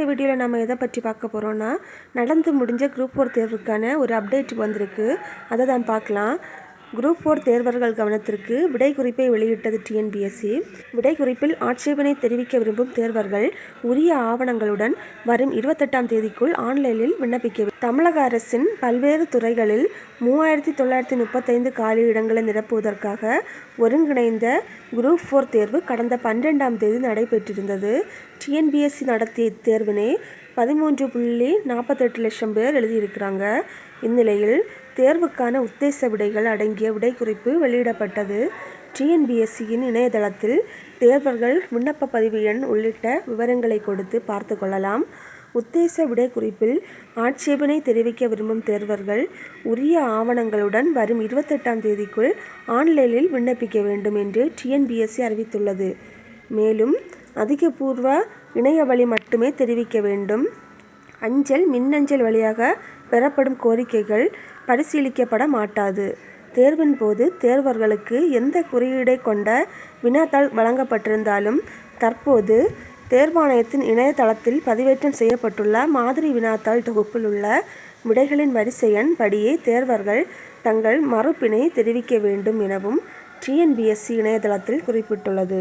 இந்த வீடியோவில் நம்ம எதை பற்றி பார்க்க போகிறோன்னா நடந்து முடிஞ்ச குரூப் ஃபோர் தேர்வுக்கான ஒரு அப்டேட் வந்திருக்கு. அதை தான் பார்க்கலாம். குரூப் ஃபோர் தேர்வர்கள் கவனத்திற்கு விடை குறிப்பை வெளியிட்டது டிஎன்பிஎஸ்சி. விடை குறிப்பில் ஆட்சேபனை தெரிவிக்க விரும்பும் தேர்வர்கள் உரிய ஆவணங்களுடன் வரும் இருபத்தெட்டாம் தேதிக்குள் ஆன்லைனில் விண்ணப்பிக்க தமிழக அரசின் பல்வேறு துறைகளில் மூவாயிரத்தி தொள்ளாயிரத்தி முப்பத்தைந்து காலி இடங்களை நிரப்புவதற்காக ஒருங்கிணைந்த குரூப் ஃபோர் தேர்வு கடந்த பன்னிரெண்டாம் தேதி நடைபெற்றிருந்தது. டிஎன்பிஎஸ்சி நடத்திய இத்தேர்வினை பதிமூன்று புள்ளி நாற்பத்தெட்டு லட்சம் பேர் எழுதியிருக்கிறாங்க. இந்நிலையில் தேர்வுக்கான உத்தேச விடைகள் அடங்கிய விடைக்குறிப்பு வெளியிடப்பட்டது. டிஎன்பிஎஸ்சியின் இணையதளத்தில் தேர்வர்கள் விண்ணப்ப பதிவு எண் உள்ளிட்ட விவரங்களை கொடுத்து பார்த்து கொள்ளலாம். உத்தேச விடைக்குறிப்பில் ஆட்சேபனை தெரிவிக்க விரும்பும் தேர்வர்கள் உரிய ஆவணங்களுடன் வரும் இருபத்தெட்டாம் தேதிக்குள் ஆன்லைனில் விண்ணப்பிக்க வேண்டும் என்று டிஎன்பிஎஸ்சி அறிவித்துள்ளது. மேலும் அதிகபூர்வ இணையவழி மட்டுமே தெரிவிக்க வேண்டும். அஞ்சல் மின்னஞ்சல் வழியாக பெறப்படும் கோரிக்கைகள் பரிசீலிக்கப்பட மாட்டாது. தேர்வின் போது தேர்வர்களுக்கு எந்த குறியீடை கொண்ட வினாத்தாள் வழங்கப்பட்டிருந்தாலும் தற்போது தேர்வாணையத்தின் இணையதளத்தில் பதிவேற்றம் செய்யப்பட்டுள்ள மாதிரி வினாத்தாள் தொகுப்பில் உள்ள விடைகளின் வரிசை எண் படியே தேர்வர்கள் தங்கள் மறுப்பினை தெரிவிக்க வேண்டும் எனவும் டிஎன்பிஎஸ்சி இணையதளத்தில் குறிப்பிட்டுள்ளது.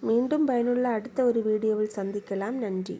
மீண்டும் பயனுள்ள அடுத்த ஒரு வீடியோவில் சந்திக்கலாம். நன்றி.